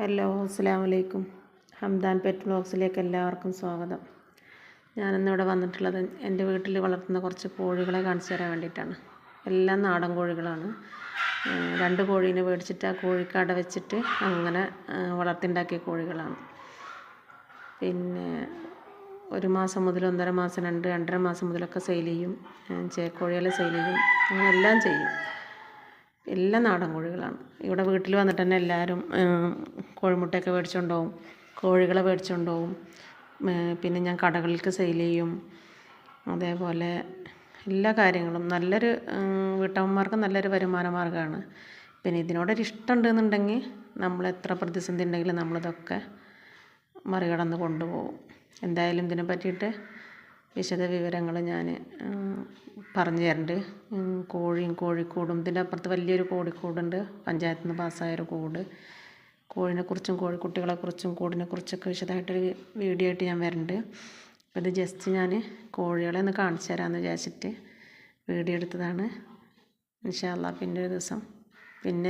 Hello അസ്സാം വലൈക്കും Hamdan pet ബ്ലോഗ്സിലേക്ക് എല്ലാവർക്കും സ്വാഗതം. ഞാനിന്നിവിടെ വന്നിട്ടുള്ളത് എന്റെ വീട്ടിൽ വളർത്തുന്ന കുറച്ച് കോഴികളെ കാണിച്ചു തരാൻ വേണ്ടിയിട്ടാണ്. എല്ലാം നാടൻ കോഴികളാണ്. രണ്ട് കോഴീനെ മേടിച്ചിട്ട് ആ കോഴിക്കട വെച്ചിട്ട് അങ്ങനെ വളർത്തിണ്ടാക്കിയ കോഴികളാണ്. പിന്നെ ഒരു മാസം മുതൽ ഒന്നര മാസം രണ്ട് രണ്ടര മാസം മുതലൊക്കെ സെയിൽ ചെയ്യും. ചേക്കോഴികളെ സെയിൽ ചെയ്യും. അങ്ങനെ എല്ലാം ചെയ്യും. എല്ലാം നാടൻ കോഴികളാണ്. ഇവിടെ വീട്ടിൽ വന്നിട്ട് തന്നെ എല്ലാവരും കോഴിമുട്ടയൊക്കെ മേടിച്ചുകൊണ്ട് പോകും കോഴികളെ മേടിച്ചുകൊണ്ട് പോകും പിന്നെ ഞാൻ കടകൾക്ക് സെയിൽ ചെയ്യും. അതേപോലെ എല്ലാ കാര്യങ്ങളും. നല്ലൊരു വീട്ടമ്മമാർക്ക് നല്ലൊരു വരുമാന മാർഗമാണ്. പിന്നെ ഇതിനോടൊരു ഇഷ്ടമുണ്ടെന്നുണ്ടെങ്കിൽ നമ്മൾ എത്ര പ്രതിസന്ധി ഉണ്ടെങ്കിലും നമ്മളിതൊക്കെ മറികടന്ന് കൊണ്ടുപോകും. എന്തായാലും ഇതിനെ പറ്റിയിട്ട് വിശദ വിവരങ്ങൾ ഞാൻ പറഞ്ഞു തരുന്നുണ്ട് കോഴിയും കോഴിക്കൂടും. ഇതിന്റെ അപ്പുറത്ത് വലിയൊരു കോഴിക്കൂടുണ്ട്. പഞ്ചായത്തിൽ നിന്ന് പാസ്സായൊരു കൂട്. കോഴിനെക്കുറിച്ചും കോഴിക്കുട്ടികളെക്കുറിച്ചും കൂടിനെക്കുറിച്ചൊക്കെ വിശദമായിട്ടൊരു വീഡിയോ ആയിട്ട് ഞാൻ വരുന്നുണ്ട് അപ്പോൾ ഇത് ജസ്റ്റ് ഞാൻ കോഴികളെ ഒന്ന് കാണിച്ചു തരാമെന്ന് വിചാരിച്ചിട്ട് വീഡിയോ എടുത്തതാണ്. ഇൻഷാല്ല പിന്നെ ഒരു ദിവസം. പിന്നെ